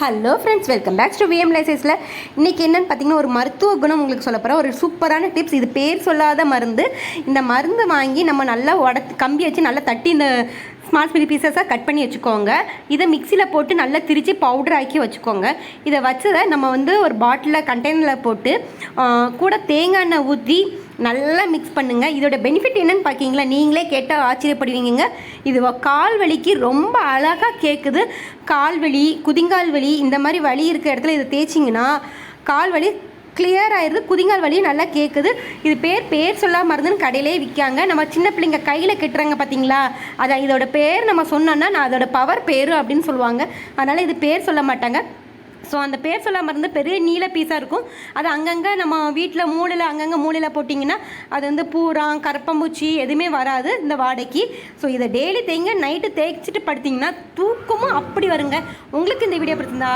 Hello friends welcome back to VM லைசஸில் இன்றைக்கி என்னென்னு பார்த்தீங்கன்னா ஒரு மருத்துவ குணம் உங்களுக்கு சொல்ல போகிறேன் ஒரு சூப்பரான டிப்ஸ் இது பேர் சொல்லாத மருந்து. இந்த மருந்து வாங்கி நம்ம நல்லா உடத்து கம்பி வச்சு நல்லா தட்டி இந்த ஸ்மால் ஸ்மிலி பீசஸாக கட் பண்ணி வச்சுக்கோங்க. இதை மிக்சியில் போட்டு நல்லா திரித்து பவுடர் ஆக்கி வச்சுக்கோங்க. இதை வச்சதை நம்ம வந்து ஒரு பாட்டிலில் கண்டெய்னரில் போட்டு கூட தேங்காய் எண்ணெய் ஊற்றி நல்லா மிக்ஸ் பண்ணுங்கள் இதோட பெனிஃபிட் என்னன்னு பார்க்கிங்களா நீங்களே கேட்டால் ஆச்சரியப்படுவீங்க இது கால் வலிக்கு ரொம்ப அழகாக கேட்குது கால் வலி குதிங்கால் வலி இந்த மாதிரி வலி இருக்க இடத்துல இதை தேய்ச்சிங்கன்னா கால் வலி கிளியர் ஆயிடுது குதிங்கால் வலி நல்லா கேட்குது இது பேர் பேர் சொல்லாம மருந்துன்னு கடையிலே விற்காங்க நம்ம சின்ன பிள்ளைங்க கையில் கெட்டுறாங்க பார்த்தீங்களா அதான் இதோட பேர் நம்ம சொன்னோன்னா நான் அதோட பவர் பேர் அப்படின்னு சொல்லுவாங்க. அதனால் இது பேர் சொல்ல மாட்டாங்க. ஸோ அந்த பேர் சொல்லாமல் இருந்து பெரிய நீல பீஸாக இருக்கும். அது அங்கங்கே நம்ம வீட்டில் மூளையில் அங்கங்கே மூலையில் போட்டிங்கன்னா அது வந்து பூரான் கரப்பம்பூச்சி எதுவுமே வராது இந்த வாடைக்கு. ஸோ இதை டெய்லி தேய்ங்க நைட்டு தேய்ச்சிட்டு படுத்திங்கன்னா தூக்கமும் அப்படி வருங்க. உங்களுக்கு இந்த வீடியோ பிடிச்சிருந்தா?